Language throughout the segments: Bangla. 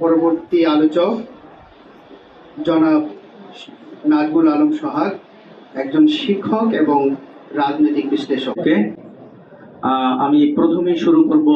পরবর্তী আলোচক জনাব নাজমুল আলম সোহাগ একজন শিক্ষক এবং রাজনৈতিক বিশ্লেষককে আমি প্রথমেই শুরু করব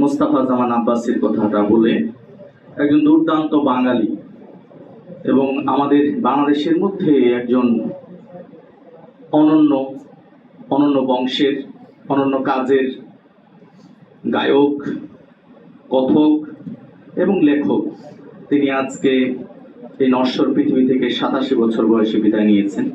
মোস্তাফা জামান আব্বাসের কথাটা বলে। একজন দুর্দান্ত বাঙালি এবং আমাদের বাংলাদেশের মধ্যে একজন অনন্য অনন্য বংশের, অনন্য কাজের গায়ক, কথক এবং লেখক, তিনি আজকে এই নশ্বর পৃথিবী থেকে সাতাশি বছর বয়সে বিদায় নিয়েছেন।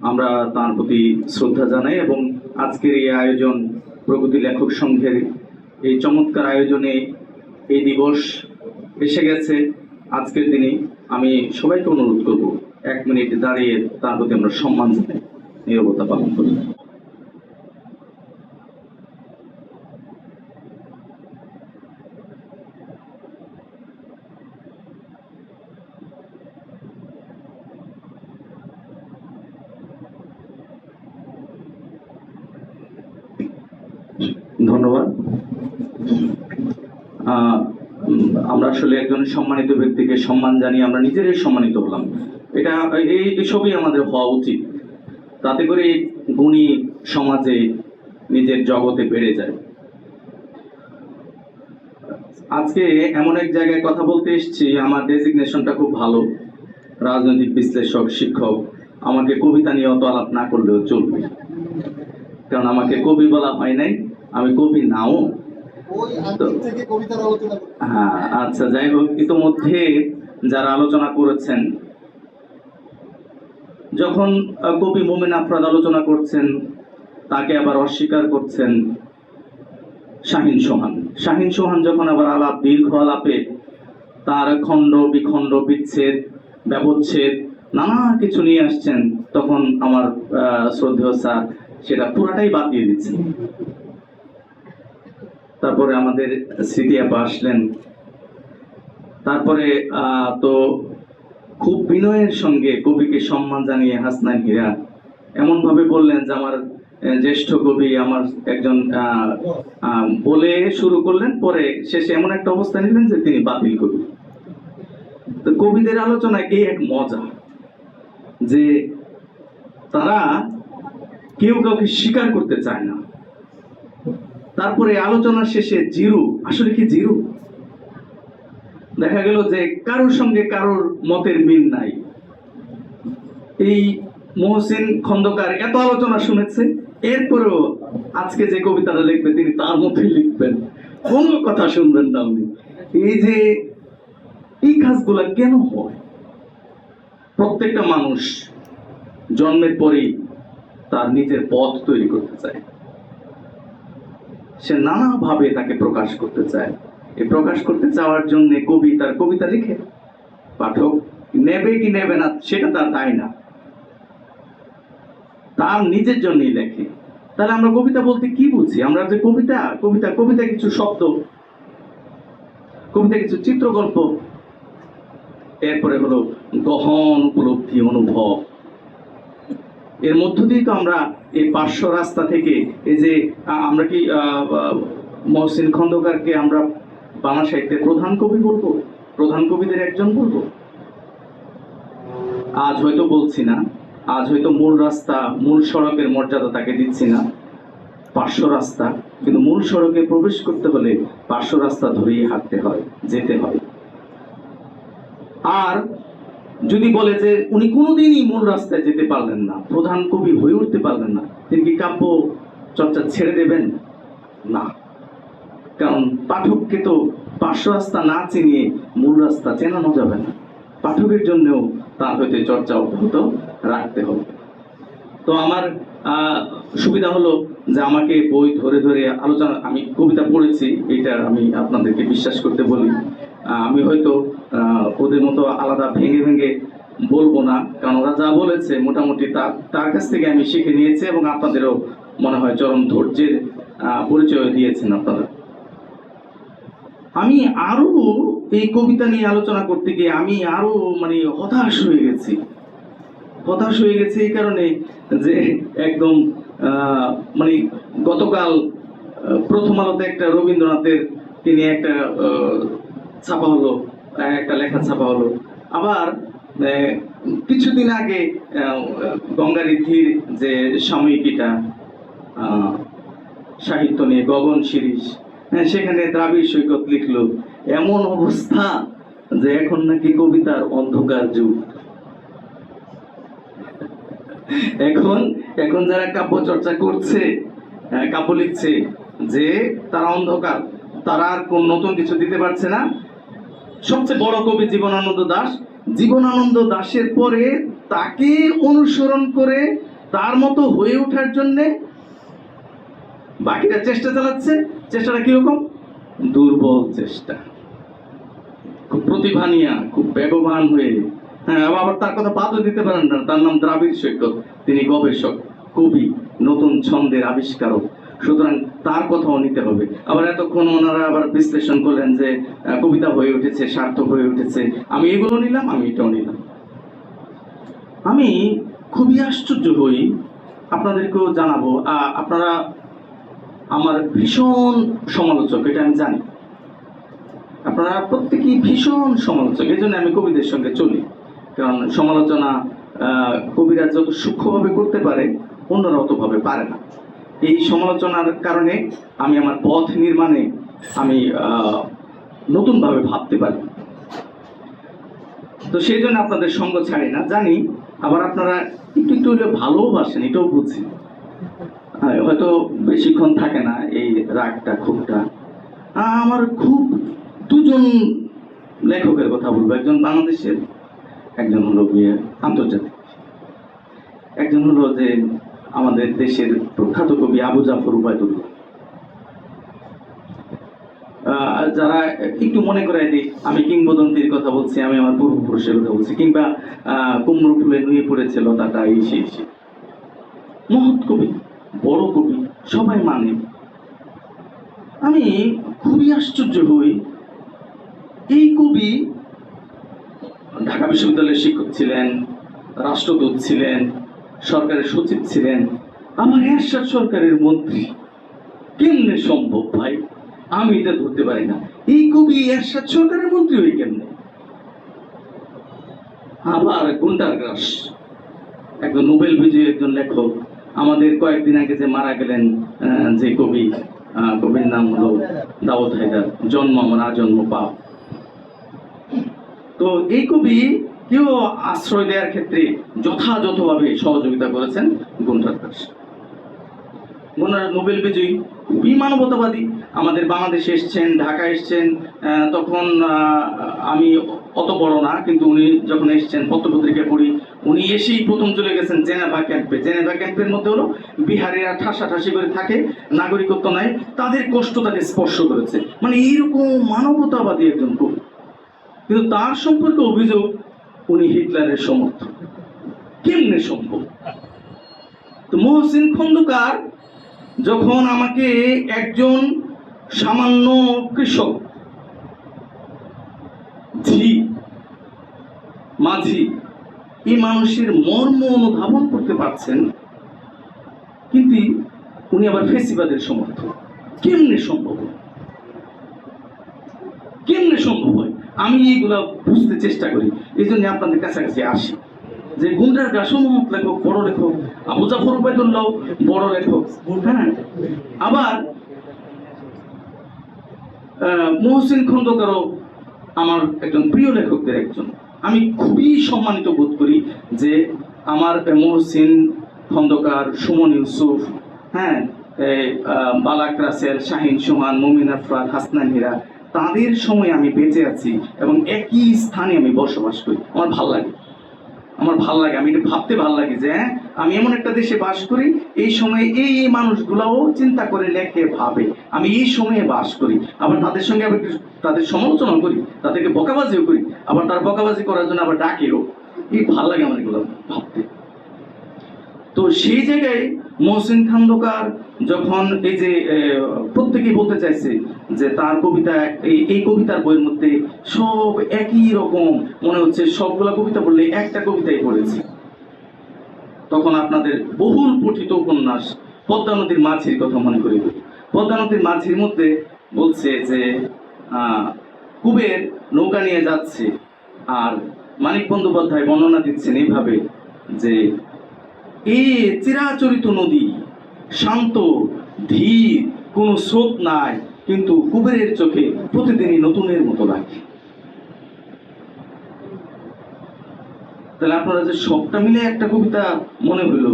আমরা তার প্রতি শ্রদ্ধা জানাই এবং আজকের এই আয়োজন প্রগতি লেখক সংঘের এই চমৎকার আয়োজনে এই দিবস এসে গেছে। আজকের দিনে আমি সবাইকে অনুরোধ করব, এক মিনিট দাঁড়িয়ে তার প্রতি আমরা সম্মান জানাই, নিরবতা পালন করি ধন্যবাদ আহ, উম, আমরা আসলে একজন সম্মানিত ব্যক্তিকে সম্মান জানিয়ে আমরা নিজেরাই সম্মানিত হলাম। এটা, এই এসবই আমাদের হওয়া উচিত। তাতে করে গুণী সমাজে নিজের জগতে বেড়ে যায়। আজকে এমন এক জায়গায় কথা বলতে এসেছি, আমার ডেজিগনেশনটা খুব ভালো। রাজনৈতিক বিশ্লেষক, শিক্ষক, আমাকে কবিতা নিয়ে অত আলাপ না করলেও চলবে। কারণ আমাকে কবি বলা হয় নাই, আমি কবি নাও। হ্যাঁ আচ্ছা যাই হোক, ইতোমধ্যে যারা আলোচনা করেছেন, যখন কবি মোমিন আফরাদ আলোচনা করছেন, তাকে আবার অস্বীকার করছেন শাহিন সোহান। শাহিন সোহান যখন আবার আলাপ, দীর্ঘ আলাপে তার খণ্ড, বিখণ্ড, বিচ্ছেদ, ব্যবচ্ছেদ, নানা কিছু নিয়ে আসছেন, তখন আমার শ্রদ্ধেয় স্যার, সেটা পুরাটাই বাদ দিয়ে দিচ্ছেন। তারপরে আমাদের স্মৃতি আপা আসলেন। তারপরে তো খুব বিনয়ের সঙ্গে কবিকে সম্মান জানিয়ে হাসনান হীরা এমন ভাবে বললেন যে আমার জ্যেষ্ঠ কবি আমার একজন বলে শুরু করলেন, পরে শেষে এমন একটা অবস্থা নিলেন যে তিনি বাতিল কবি। তো কবিদের আলোচনায় এই এক মজা যে তারা কেউ কাউকে স্বীকার করতে চায় না। তারপরে আলোচনা শেষে জিরো। আসলে কি জিরো? দেখা গেল যে কারোর সঙ্গে কারোর মতের মিল নাই। এই মহসিন খন্দকার এত আলোচনা শুনেছে, এরপরেও আজকে যে কবিতাটা লিখবে তিনি তার মধ্যে লিখবেন। কোনো কথা শুনবেন না উনি। এই যে এই কাজগুলা কেন হয়? প্রত্যেকটা মানুষ জন্মের পরেই তার নিজের পথ তৈরি করতে চায়। সে নানাভাবে তাকে প্রকাশ করতে চায়। এই প্রকাশ করতে চাওয়ার জন্য কবি তার কবিতা লিখে। পাঠক, নেবে কি নেবে না, সেটা তার দায় না। তার নিজের জন্যই লেখে। তাহলে আমরা কবিতা বলতে কি বুঝি? আমরা যে কবিতা কবিতা কবিতা কিছু শব্দ, কবিতা কিছু চিত্রকল্প, এরপরে হলো গহন উপলব্ধি, অনুভব। এর মধ্য দিয়ে তো আমরা এই পার্শ্ব রাস্তা থেকে এই যে আমরা কি মহসিন খন্দকারকে আমরা বাংলা সাহিত্যের প্রধান কবি বলব? প্রধান কবিদের একজন বলব? আজ হয়তো বলছি না, আজ হয়তো মূল রাস্তা, মূল সড়কের মর্যাদা তাকে দিচ্ছি না। পার্শ্ব রাস্তা, কিন্তু মূল সড়কে প্রবেশ করতে হলে পার্শ্ব রাস্তা ধরেই হাঁটতে হয়, যেতে হয়। আর যদি বলে যে উনি কোনোদিনই মূল রাস্তায় যেতে পারলেন না, প্রধান কবি হয়ে উঠতে পারলেন না, তিনি কি কাব্য চর্চা ছেড়ে দেবেন? না। কারণ পাঠককে তো পার্শ্ব রাস্তা না চিনিয়ে মূল রাস্তা চেনানো যাবে না। পাঠকের জন্যও তার হইতে চর্চা অব্যাহত রাখতে হবে। তো আমার সুবিধা হলো যে আমাকে বই ধরে ধরে আলোচনা, আমি কবিতা পড়েছি এটা আমি আপনাদেরকে বিশ্বাস করতে বলি। আমি হয়তো ওদের মতো আলাদা ভেঙে ভেঙে বলব না। কারণ ওরা যা বলেছে মোটামুটি তার তার কাছ থেকে আমি শিখে নিয়েছি এবং আপনাদেরও মনে হয় চরম ধৈর্যের পরিচয় দিয়েছেন আপনারা। আমি আরও এই কবিতা নিয়ে আলোচনা করতে গিয়ে আমি আরও মানে হতাশ হয়ে গেছি। হতাশ হয়ে গেছে এই কারণে যে একদম মানে গতকাল প্রথম আলোতে একটা রবীন্দ্রনাথের তিনি একটা ছাপা হলো একটা লেখা ছাপা হলো। আবার কিছুদিন আগে গঙ্গারিধির যে সাময়িকীটা সাহিত্য নিয়ে গগন শিরিষ হ্যাঁ, সেখানে দ্রাবিড় সৈকত লিখলো এমন অবস্থা যে এখন নাকি কবিতার অন্ধকার যুগ। এখন এখন যারা কাব্য চর্চা করছে কাব্য লিখছে যে তারা অন্ধকার তারা আর কোন নতুন কিছু দিতে পারছে না। সবচেয়ে বড় কবি জীবনানন্দ দাস। জীবনানন্দ দাশের পরে তাকে অনুসরণ করে তার মতো হয়ে ওঠার জন্যে বাকিরা চেষ্টা চালাচ্ছে। চেষ্টাটা কীরকম? দুর্বল চেষ্টা। খুব প্রতিভা নিয়া, খুব বেগবান হয়ে। হ্যাঁ আবার তার কথা বাদও দিতে পারেন না। তার নাম দ্রাবিড় সৈকত। তিনি গবেষক, কবি, নতুন ছন্দের আবিষ্কারক। সুতরাং তার কথাও নিতে হবে। আবার এতক্ষণ ওনারা আবার বিশ্লেষণ করলেন যে কবিতা হয়ে উঠেছে, সার্থক হয়ে উঠেছে। আমি এগুলো নিলাম, আমি এটাও নিলাম। আমি খুবই আশ্চর্য হই। আপনাদেরকেও জানাব আপনারা আমার ভীষণ সমালোচক, এটা আমি জানি। আপনারা প্রত্যেকেই ভীষণ সমালোচক এই জন্য আমি কবিদের সঙ্গে চলি। কারণ সমালোচনা কবিরা যত সূক্ষ্মভাবে করতে পারে, অন্যরা অতভাবে পারে না। এই সমালোচনার কারণে আমি আমার পথ নির্মাণে আমি নতুনভাবে ভাবতে পারি। তো সেই জন্য আপনাদের সঙ্গ ছাড়ি না। জানি আবার আপনারা একটু একটু হলে ভালোবাসেন এটাও বুঝছি হ্যাঁ, হয়তো বেশিক্ষণ থাকে না এই রাগটা ক্ষোভটা। আমার খুব দুজন লেখকের কথা বলব। একজন বাংলাদেশের একজন হলো আন্তর্জাতিক। একজন হলো যে আমাদের দেশের প্রখ্যাত কবি আবু জাফর উবায়দুল্লাহ। যারা একটু মনে করে দিই, আমি কিংবদন্তির কথা বলছি, আমি আমার পূর্বপুরুষের কথা বলছি, কিংবা কুমড়ো ফুলে নুয়ে পড়েছে লতাটা এই সেই সেই। মহৎ কবি, বড় কবি, সবাই মানে। আমি খুবই আশ্চর্য হই। এই কবি ঢাকা বিশ্ববিদ্যালয়ের শিক্ষক ছিলেন, রাষ্ট্রদূত ছিলেন সরকারের সচিব ছিলেন আমার এরশাদ সরকারের মন্ত্রী। কেমনে সম্ভব ভাই? আমি এটা ধরতে পারি না। এই কবি এরশাদ সরকারের মন্ত্রী হই কেমনে? আবার গুন্ডার গ্রাস, একজন নোবেল বিজয়ী একজন লেখক, আমাদের কয়েকদিন আগে যে মারা গেলেন যে কবি কবির নাম হলো দাউদ হায়দার, জন্ম, আমার আজন্ম পাপ। তো এই কবি কেউ আশ্রয় দেওয়ার ক্ষেত্রে যথাযথভাবে সহযোগিতা করেছেন গুন্ডার দাস। ওনার নোবেল বিজয়ী খুবই মানবতাবাদী আমাদের বাংলাদেশে এসছেন ঢাকা এসছেন তখন আমি অত বড় না, কিন্তু উনি যখন এসছেন পত্রপত্রিকায় পড়ি, উনি এসেই প্রথম চলে গেছেন জেনেভা ক্যাম্পে। জেনেভা ক্যাম্পের মধ্যে হলো বিহারিরা ঠাসাঠাসি করে থাকে নাগরিকত্ব নাই তাদের কষ্ট তাকে স্পর্শ করেছে। মানে এইরকম মানবতাবাদী একজন কবি। কিন্তু তার সম্পর্কে অভিযোগ উনি হিটলারের সমর্থক। কেমনে সম্ভব? তো মহসিন খন্দকার যখন আমাকে একজন সামান্য কৃষক, ঝি, মাঝি, এই মানুষের মর্ম অনুধাবন করতে পারছেন, কিন্তু উনি আবার ফেসিবাদের সমর্থক। কেমনে সম্ভব? কেমনে সম্ভব হয়? আমি এইগুলা বুঝতে চেষ্টা করি। এই জন্য আপনাদের কাছাকাছি আসি। যে গুন্ডার গাছও মহৎ লেখক বড় লেখক, আবু জাফর উবায়দুল্লাহ বড় লেখক হ্যাঁ আবার মহসিন খন্দকারও আমার একজন প্রিয় লেখকদের একজন। আমি খুবই সম্মানিত বোধ করি যে আমার মহসিন খন্দকার, সুমন ইউসুফ হ্যাঁ বালাক রাসেল, শাহিন সোহান, মুমিন আফরাত হাসনান হীরা তাদের সময় আমি বেঁচে আছি এবং একই স্থানে আমি বসবাস করি। আমার ভালো লাগে। আমার ভালো লাগে। আমি এটা ভাবতে ভালো লাগে যে হ্যাঁ আমি এমন একটা দেশে বাস করি, এই সময়ে এই এই মানুষগুলাও চিন্তা করে, লেখে, ভাবে। আমি এই সময়ে বাস করি। আবার তাদের সঙ্গে আবার তাদের সমালোচনা করি, তাদেরকে বকাবাজিও করি। আবার তার বকাবাজি করার জন্য আবার ডাকেও। এই ভালো লাগে আমার এগুলো ভাবতে। তো সেই জায়গায় মহসিন খান্দকার যখন এই যে প্রত্যেকেই বলতে চাইছে যে তার কবিতা, এই কবিতার বইয়ের মধ্যে সব একই রকম মনে হচ্ছে, সবগুলা কবিতা পড়লে একটা কবিতাই পড়েছি। তখন আপনাদের বহুল পঠিত উপন্যাস পদ্মা নদীর মাঝির কথা মনে করি পদ্মা নদীর মাঝির মধ্যে বলছে যে কুবের নৌকা নিয়ে যাচ্ছে, আর মানিক বন্দ্যোপাধ্যায় বর্ণনা দিচ্ছেন এইভাবে যে এ চিরাচরিত নদী, শান্ত, ধীর, কোনো স্রোত নাই, কিন্তু কুবেরের চোখে প্রতিদিনই নতুনের মতো লাগে। তাহলে আপনারা যে সবটা মিলে একটা কবিতা মনে হইল,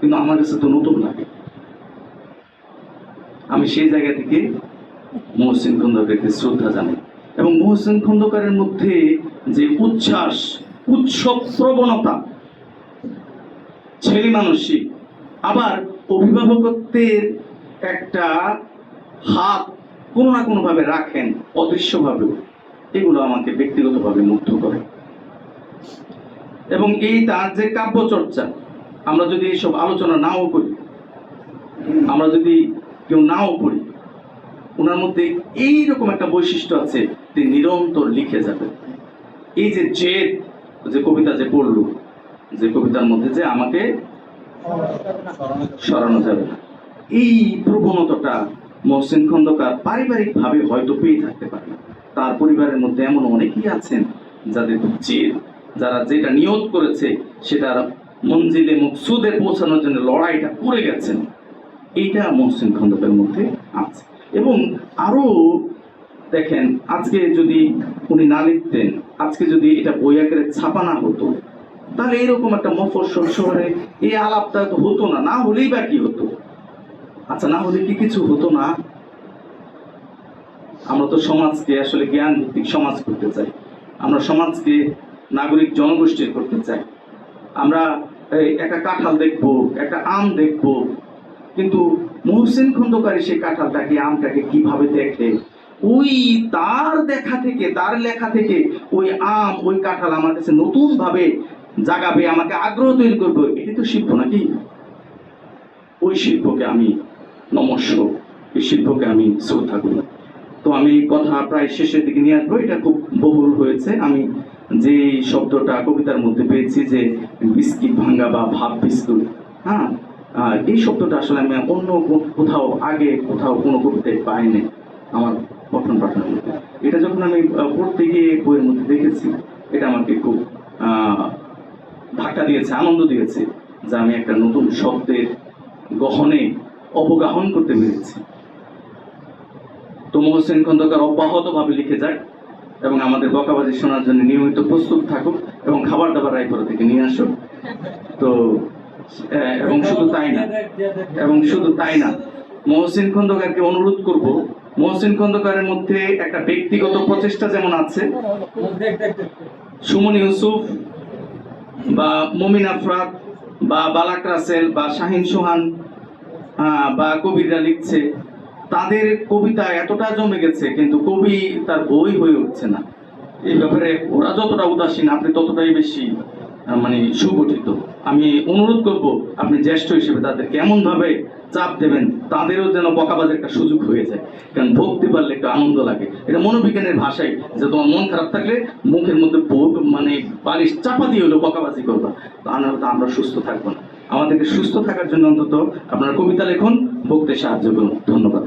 কিন্তু আমার কাছে তো নতুন লাগে। আমি সেই জায়গা থেকে মহসিন খন্দকারকে শ্রদ্ধা জানাই। এবং মহসিন খন্দকারের মধ্যে যে উচ্ছ্বাস উৎসব প্রবণতা ছেলে মানসিক আবার অভিভাবকত্বের একটা হাত কোনো না কোনোভাবে রাখেন, অদৃশ্যভাবেও। এগুলো আমাকে ব্যক্তিগতভাবে মুগ্ধ করে। এবং এই তার যে কাব্য চর্চা আমরা যদি এইসব আলোচনা নাও করি, আমরা যদি কেউ নাও পড়ি, ওনার মধ্যে এই রকম একটা বৈশিষ্ট্য আছে, তিনি নিরন্তর লিখে যাবেন। এই যে জেদ, যে কবিতা যে পড়ল যে কবিতার মধ্যে যে আমাকে সরানো যাবে এই প্রবণতাটা মহসিন খন্দকার পারিবারিকভাবে হয়তো পেয়ে থাকতে পারে। তার পরিবারের মধ্যে এমন অনেকেই আছেন যাদের জেদ, যারা যেটা নিয়োগ করেছে সেটা মঞ্জিলে মুকসুদে পৌঁছানোর জন্য লড়াইটা করে গেছেন। এইটা মহসিন খন্দকের মধ্যে আছে। এবং আরও দেখেন, আজকে যদি উনি না লিখতেন, আজকে যদি এটা বই আকারে ছাপানা হতো তাহলে এরকম একটা মফস্বল শহরে এই আলাপটা তো হতো না না হলেই বা কি হতো? আচ্ছা না হলে কি কিছু হতো না? আমরা তো সমাজকে আসলে জ্ঞান ভিত্তিক সমাজ করতে চাই। আমরা সমাজকে নাগরিক জনগোষ্ঠীর করতে চাই। আমরা একটা কাঁঠাল দেখব, একটা আম দেখব, কিন্তু মহসিন খন্দকারী সেই কাঁঠালটাকে, আমটাকে কীভাবে দেখে? ওই তার দেখা থেকে, তার লেখা থেকে ওই আম, ওই কাঁঠাল আমার কাছে নতুন ভাবে জাগাবে আমাকে আগ্রহ তৈরি করবে। এটি তো শিল্প নাকি? ওই শিল্পকে আমি নমস্য, এই শিল্পকে আমি শ্রদ্ধা করি। তো আমি কথা প্রায় শেষের দিকে নিয়ে আসব। এটা খুব বহুল হয়েছে। আমি যে শব্দটা কবিতার মধ্যে পেয়েছি যে বিস্কিট ভাঙ্গা বা ভাব বিস্কুট হ্যাঁ? এই শব্দটা আসলে আমি অন্য কোথাও, আগে কোথাও কোনো কবিতায় পাইনি আমার পঠন মধ্যে। এটা যখন আমি পড়তে গিয়ে বইয়ের মধ্যে দেখেছি, এটা আমাকে খুব ধাক্কা দিয়েছে, আনন্দ দিয়েছে, যে আমি একটা নতুন শব্দের গহনে অবগাহন করতে পেরেছি। তো মহসেন খন্দকার অব্যাহতভাবে লিখে যাক এবং আমাদের বকাবাজি শোনার জন্য নিয়মিত প্রস্তুত থাকুক এবং খাবার দাবার রায়পুরা থেকে নিয়ে আসুক। তো এবং শুধু তাই না, এবং শুধু তাই না, মহসিন খন্দকারকে অনুরোধ করব, মহসিন খন্দকারের মধ্যে একটা ব্যক্তিগত প্রচেষ্টা যেমন আছে, সুমন ইউসুফ বা মমিন আফরাত বা বালাক রাসেল, বা শাহিন সোহান বা কবিরা লিখছে, তাদের কবিতা এতটা জমে গেছে, কিন্তু কবি তার বই হয়ে উঠছে না। এই ব্যাপারে ওরা যতটা উদাসীন, আপনি ততটাই বেশি মানে সুগঠিত। আমি অনুরোধ করব, আপনি জ্যেষ্ঠ হিসেবে তাদেরকে এমন ভাবে চাপ দেবেন, তাদেরও যেন বকাবাজের একটা সুযোগ হয়ে যায়। কারণ ভক্তি পারলে একটু আনন্দ লাগে। এটা মনোবিজ্ঞানের ভাষায় যে তোমার মন খারাপ থাকলে মুখের মধ্যে ভোগ মানে বালিশ চাপা দিয়ে হলো বকাবাজি করবা। তো আমরা সুস্থ থাকব না। আমাদেরকে সুস্থ থাকার জন্য অন্তত আপনারা কবিতা লেখুন, ভক্তের সাহায্য করুন। ধন্যবাদ।